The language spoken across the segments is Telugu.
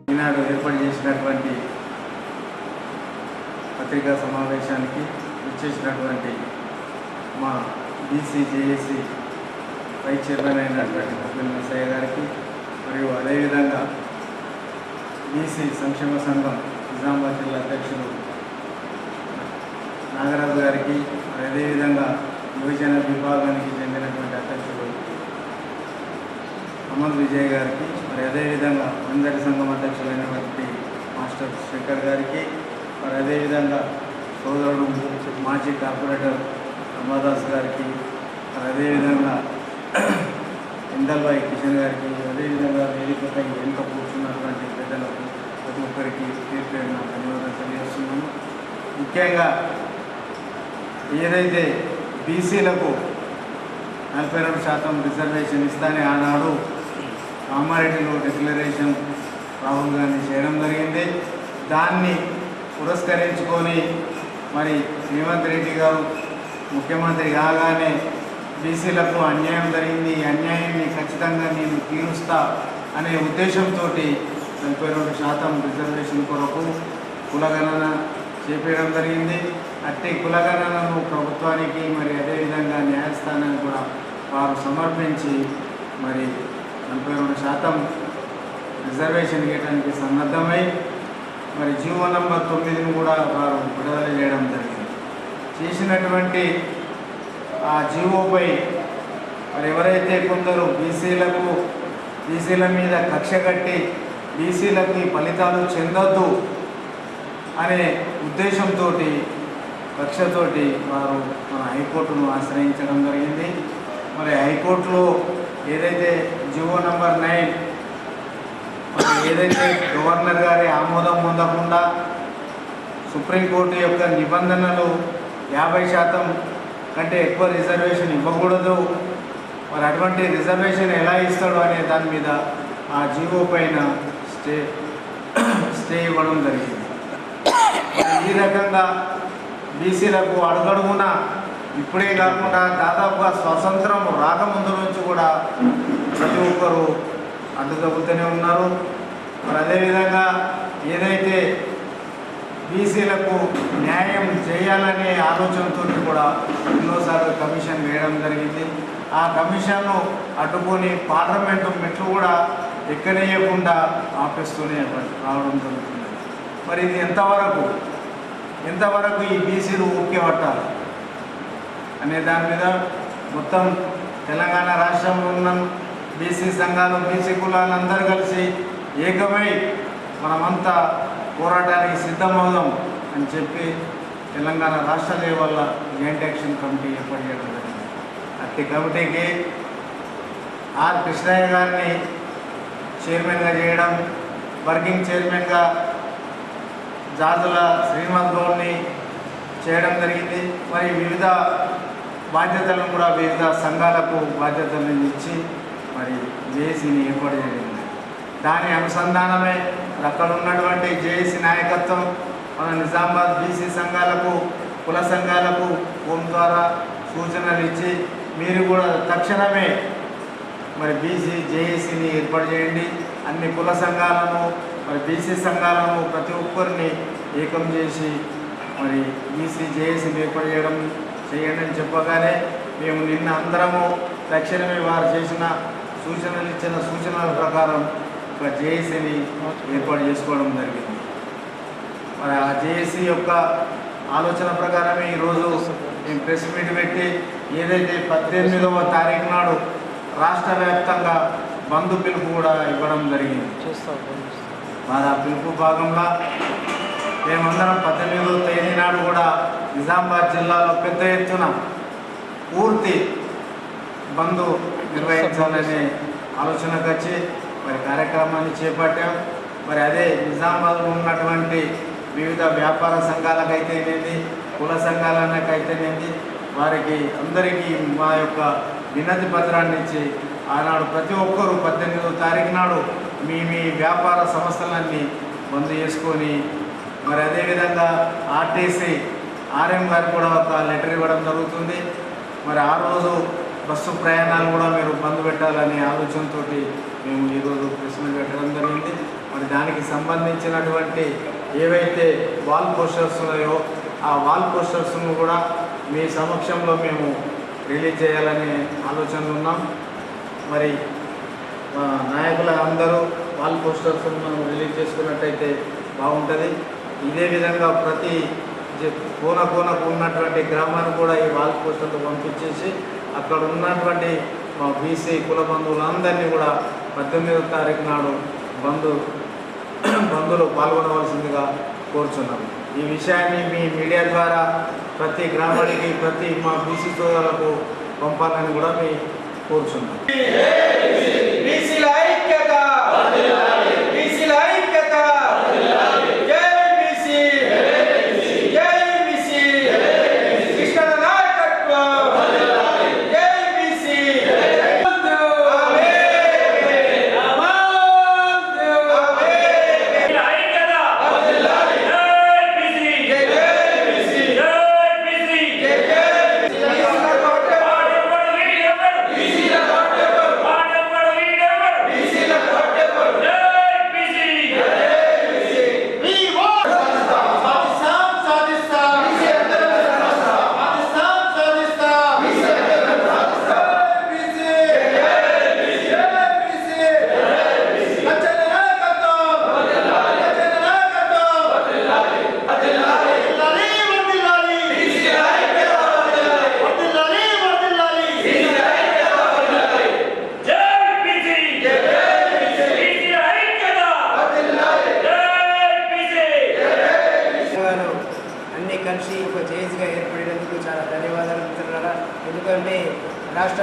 ఈనాడు ఏర్పాటు చేసినటువంటి పత్రికా సమావేశానికి ఇచ్చేసినటువంటి మా బీసీ జేఏసీ వైస్ చైర్మన్ అయినటువంటి కపిల్ నరసయ్య గారికి మరియు అదేవిధంగా బీసీ సంక్షేమ సంఘం నిజామాబాద్ జిల్లా అధ్యక్షులు నాగరాజు గారికి మరి అదేవిధంగా యువజన విభాగానికి చెందినటువంటి అధ్యక్షులు అమర్ విజయ్ గారికి మరి అదేవిధంగా అందరి సంఘం అధ్యక్షులైనటువంటి మాస్టర్ శంకర్ గారికి మరి అదేవిధంగా సోదరుడు మాజీ కార్పొరేటర్ రమాదాస్ గారికి మరి అదేవిధంగా ఇందల్బాయి కిషన్ గారికి అదేవిధంగా వేదికపై వెనుక కూర్చున్నటువంటి పెద్దలకు ప్రతి ఒక్కరికి పేరు పేరున ధన్యవాదాలు తెలియజేస్తున్నాము ముఖ్యంగా ఏదైతే బీసీలకు నలభై రెండు శాతం రిజర్వేషన్ ఇస్తానే ఆనాడు కామారెడ్డిలో డిక్లరేషన్ రాహుల్ గాంధీ చేయడం జరిగింది. దాన్ని పురస్కరించుకొని మరి రేవంత్ రెడ్డి గారు ముఖ్యమంత్రి కాగానే బీసీలకు అన్యాయం జరిగింది. ఈ అన్యాయాన్ని ఖచ్చితంగా నేను తీరుస్తా అనే ఉద్దేశంతో నలభై రెండు శాతం రిజర్వేషన్ కొరకు కులగణన చేపేయడం జరిగింది. అట్టి కులగణనను ప్రభుత్వానికి మరి అదేవిధంగా న్యాయస్థానానికి కూడా వారు సమర్పించి మరి నలభై రెండు శాతం రిజర్వేషన్ ఇవ్వడానికి సన్నద్ధమై మరి జీవో నంబర్ తొమ్మిదిని కూడా వారు విడుదల చేయడం జరిగింది. చేసినటువంటి ఆ జీవోపై మరి ఎవరైతే కొందరు బీసీలకు బీసీల మీద కక్ష కట్టి బీసీలకు ఈ ఫలితాలు చెందొద్దు అనే ఉద్దేశంతో కక్షతోటి వారు మన హైకోర్టును ఆశ్రయించడం జరిగింది. మరి హైకోర్టులో ఏదైతే జివో నంబర్ నైన్ మరి ఏదైతే గవర్నర్ గారి ఆమోదం పొందకుండా సుప్రీంకోర్టు యొక్క నిబంధనలు యాభై శాతం కంటే ఎక్కువ రిజర్వేషన్ ఇవ్వకూడదు. మరి అటువంటి రిజర్వేషన్ ఎలా ఇస్తాడు అనే దాని మీద ఆ జీవో పైన స్టే స్టే ఇవ్వడం జరిగింది. ఈ రకంగా బీసీలకు అడుగడుగున ఇప్పుడే కాకుండా దాదాపుగా స్వతంత్రం రాకముందు నుంచి కూడా ప్రతి ఒక్కరు అందుకబుతూనే ఉన్నారు. మరి అదేవిధంగా ఏదైతే బీసీలకు న్యాయం చేయాలనే ఆలోచనతో కూడా ఎన్నోసార్లు కమిషన్ వేయడం జరిగింది. ఆ కమిషన్ను అడ్డుకొని పార్లమెంటు మెట్లు కూడా ఎక్కనేయకుండా ఆపేస్తూనే రావడం జరుగుతుంది. మరి ఇది ఎంతవరకు? ఎంతవరకు ఈ బీసీలు ఊకే పట్టాలి? అనే దాని మీద మొత్తం తెలంగాణ రాష్ట్రంలో ఉన్న బీసీ సంఘాలు బీసీ కులాలందరూ కలిసి ఏకమై మనమంతా పోరాటానికి సిద్ధమవుదాం అని చెప్పి తెలంగాణ రాష్ట్ర లేవల్ల జాయింట్ యాక్షన్ కమిటీ ఏర్పాటు చేయడం జరిగింది. అట్టి కమిటీకి ఆర్ కృష్ణయ్య గారిని చైర్మన్గా చేయడం వర్కింగ్ చైర్మన్గా జాతుల శ్రీనివాస్ గౌడ్ని చేయడం జరిగింది. మరి వివిధ బాధ్యతలను కూడా వివిధ సంఘాలకు బాధ్యతలను ఇచ్చి మరి జేఏసీని ఏర్పాటు చేయడం దాని అనుసంధానమే అక్కడ ఉన్నటువంటి జేఏసీ నాయకత్వం మన నిజామాబాద్ బీసీ సంఘాలకు కుల సంఘాలకు ఫోన్ ద్వారా సూచనలు ఇచ్చి మీరు కూడా తక్షణమే మరి బీసీ జేఏసీని ఏర్పాటు చేయండి. అన్ని కుల సంఘాలను మరి బీసీ సంఘాలను ప్రతి ఒక్కరిని ఏకం చేసి మరి బీసీ జేఏసీని ఏర్పాటు చేయడం చేయండి అని చెప్పగానే మేము నిన్న అందరము తక్షణమే వారు చేసిన సూచనలు ఇచ్చిన సూచనల ప్రకారం ఒక జేఏసీని ఏర్పాటు చేసుకోవడం జరిగింది. మరి ఆ జేఏసీ యొక్క ఆలోచన ప్రకారమే ఈరోజు మేము ప్రెస్ మీట్ పెట్టి ఏదైతే పద్దెనిమిదవ తారీఖు నాడు రాష్ట్ర వ్యాప్తంగా బంధు పిలుపు కూడా ఇవ్వడం జరిగింది. మరి ఆ పిలుపు భాగంగా మేమందరం పద్దెనిమిదవ తేదీ నాడు కూడా నిజామాబాద్ జిల్లాలో పెద్ద ఎత్తున పూర్తి బంధు నిర్వహించాలనే ఆలోచనకు వచ్చి మరి కార్యక్రమాన్ని చేపట్టాం. మరి అదే నిజామాబాద్లో ఉన్నటువంటి వివిధ వ్యాపార సంఘాలకైతేనేది కుల సంఘాలకైతేనేది వారికి అందరికీ మా యొక్క వినతి పత్రాన్ని ఇచ్చి ఆనాడు ప్రతి ఒక్కరూ పద్దెనిమిదో తారీఖు నాడు మీ మీ వ్యాపార సంస్థలన్నీ బంద్ చేసుకొని మరి అదేవిధంగా ఆర్టీసీ ఆర్ఎం గారికి కూడా ఒక లెటర్ ఇవ్వడం జరుగుతుంది. మరి ఆ రోజు బస్సు ప్రయాణాలు కూడా మీరు బంద్ పెట్టాలనే ఆలోచనతో మేము ఈరోజు ప్రెస్ పెట్టడం జరిగింది. మరి దానికి సంబంధించినటువంటి ఏవైతే వాల్ పోస్టర్స్ ఉన్నాయో ఆ వాల్ పోస్టర్స్ను కూడా మీ సమక్షంలో మేము రిలీజ్ చేయాలనే ఆలోచనలు ఉన్నాం. మరి నాయకులు నాయకుల అందరూ వాల్ పోస్టర్స్ మనం రిలీజ్ చేసుకున్నట్టయితే బాగుంటుంది. ఇదే విధంగా ప్రతి కోన కోనకు ఉన్నటువంటి గ్రామాన్ని కూడా ఈ వాల్ పోస్టర్లు పంపించేసి అక్కడ ఉన్నటువంటి మా బీసీ కుల బంధువులందరినీ కూడా పద్దెనిమిదో తారీఖు నాడు బంధు బంధువులు పాల్గొనవలసిందిగా కోరుచున్నాం ఈ విషయాన్ని మీ మీడియా ద్వారా ప్రతి గ్రామానికి ప్రతి మా బీసీ సోదరులకు పంపాలని కూడా మీ కోరుచున్నాం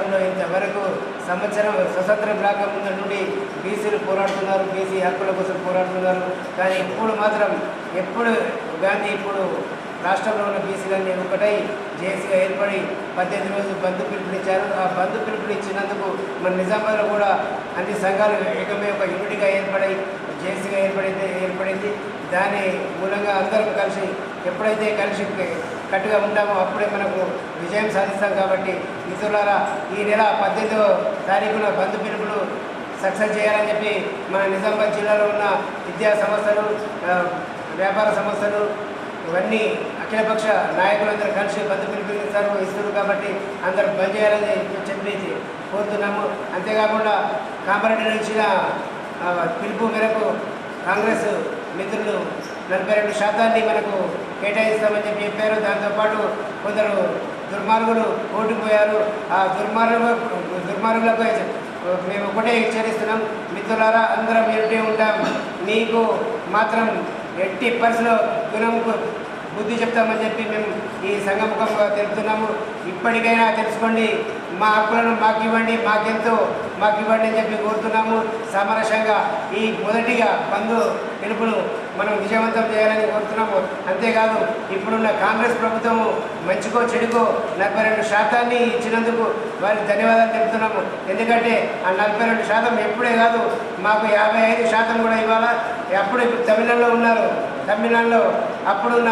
రాష్ట్రంలో ఇంతవరకు సంవత్సరం స్వతంత్ర బ్లాక్ ముందు నుండి బీసీలు పోరాడుతున్నారు బీసీ హక్కుల కోసం పోరాడుతున్నారు. కానీ ఇప్పుడు మాత్రం ఎప్పుడు గాంధీ ఇప్పుడు రాష్ట్రంలో ఉన్న బీసీలన్నీ ఒకటై జేసీగా ఏర్పడి పద్దెనిమిది రోజులు బంధు పిలుపునిచ్చారు. ఆ బంధు పిలుపునిచ్చినందుకు మన నిజామాబాద్లో కూడా అన్ని సంఘాలు ఏకమే ఒక యూనిట్గా ఏర్పడి జేసీగా ఏర్పడింది ఏర్పడింది. దాని మూలంగా అందరం కలిసి ఎప్పుడైతే కలిసి కట్టుగా ఉంటామో. అప్పుడే మనకు విజయం సాధిస్తాం కాబట్టి మిత్రులారా ఈ నెల పద్దెనిమిదవ తారీఖున బంధు పిలుపులు సక్సెస్ చేయాలని చెప్పి మన నిజామాబాద్ జిల్లాలో ఉన్న విద్యా సంస్థలు వ్యాపార సంస్థలు ఇవన్నీ అఖిలపక్ష నాయకులందరూ కలిసి బంధు పిలుపునిస్తారు ఇస్తారు కాబట్టి అందరూ బంద్ చేయాలని చెప్పేసి కోరుతున్నాము. అంతేకాకుండా కామారెడ్డి ఇచ్చిన పిలుపు మేరకు కాంగ్రెస్ మిత్రులు నలభై రెండు శాతాన్ని మనకు కేటాయిస్తామని చెప్పి చెప్పారు. దాంతోపాటు కొందరు దుర్మార్గులు ఓడిపోయారు. ఆ దుర్మార్గ దుర్మార్గులకు మేము ఒకటే హెచ్చరిస్తున్నాం. మిత్రులారా అందరం ఎట్టి ఉంటాం. మీకు మాత్రం ఎట్టి పరిస్థితిలో గుణంకు బుద్ధి చెప్తామని చెప్పి మేము ఈ సంఘముఖంగా తెలుపుతున్నాము. ఇప్పటికైనా తెలుసుకోండి. మా హక్కులను మాకు ఇవ్వండి. మాకెంతో మాకు ఇవ్వండి అని చెప్పి కోరుతున్నాము. సామరస్యంగా ఈ మొదటిగా బంధు పిలుపులు మనం విజయవంతం చేయాలని కోరుతున్నాము. అంతేకాదు ఇప్పుడున్న కాంగ్రెస్ ప్రభుత్వము మంచికో చెడుకో నలభై రెండు శాతాన్ని ఇచ్చినందుకు వారికి ధన్యవాదాలు తెలుపుతున్నాము. ఎందుకంటే ఆ నలభై రెండు శాతం ఎప్పుడే కాదు మాకు యాభై ఐదు శాతం కూడా ఇవ్వాలా. అప్పుడు ఇప్పుడు తమిళనాడులో ఉన్నారు. తమిళనాడులో అప్పుడున్న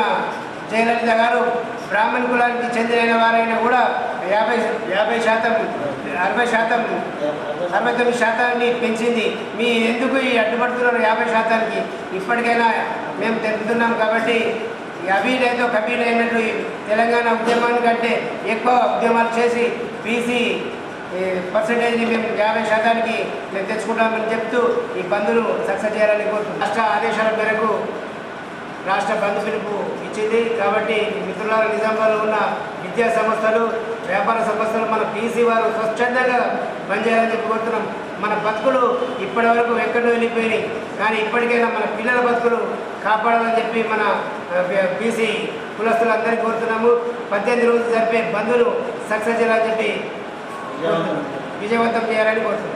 జయలలిత గారు బ్రాహ్మణ కులానికి చెందిన వారైనా కూడా యాభై యాభై శాతం అరవై శాతం అరవై తొమ్మిది శాతాన్ని పెంచింది. మీ ఎందుకు ఈ అడ్డుపడుతున్నారు యాభై శాతానికి? ఇప్పటికైనా మేము తెలుపుతున్నాం కాబట్టి ఈ అభినయతో కబీలైనట్టు తెలంగాణ తెలంగాణ ఉద్యమానికంటే ఎక్కువ ఉద్యమాలు చేసి బీసీ పర్సంటేజ్ని మేము యాభై శాతానికి మేము తెచ్చుకుంటామని చెప్తూ ఈ బంధులు సక్సెస్ చేయాలని కోరుతున్నాం. రాష్ట్ర ఆదేశాల మేరకు రాష్ట్ర బంధు పిలుపు ఇచ్చింది కాబట్టి మిత్రుల నిజామాబాద్లో ఉన్న విద్యా సంస్థలు వ్యాపార సంస్థలు మన పీసీ వారు స్వచ్ఛందంగా బంద్ చేయాలని చెప్పి కోరుతున్నాం. మన బతుకులు ఇప్పటి వరకు ఎక్కడో వెళ్ళిపోయినాయి. కానీ ఇప్పటికైనా మన పిల్లల బతుకులు కాపాడాలని చెప్పి మన బీసీ కులస్తులందరికీ కోరుతున్నాము. పద్దెనిమిది రోజులు జరిపే బంధులు సక్సెస్ చేయాలని చెప్పి. విజయవంతం చేయాలని కోరుతున్నాం.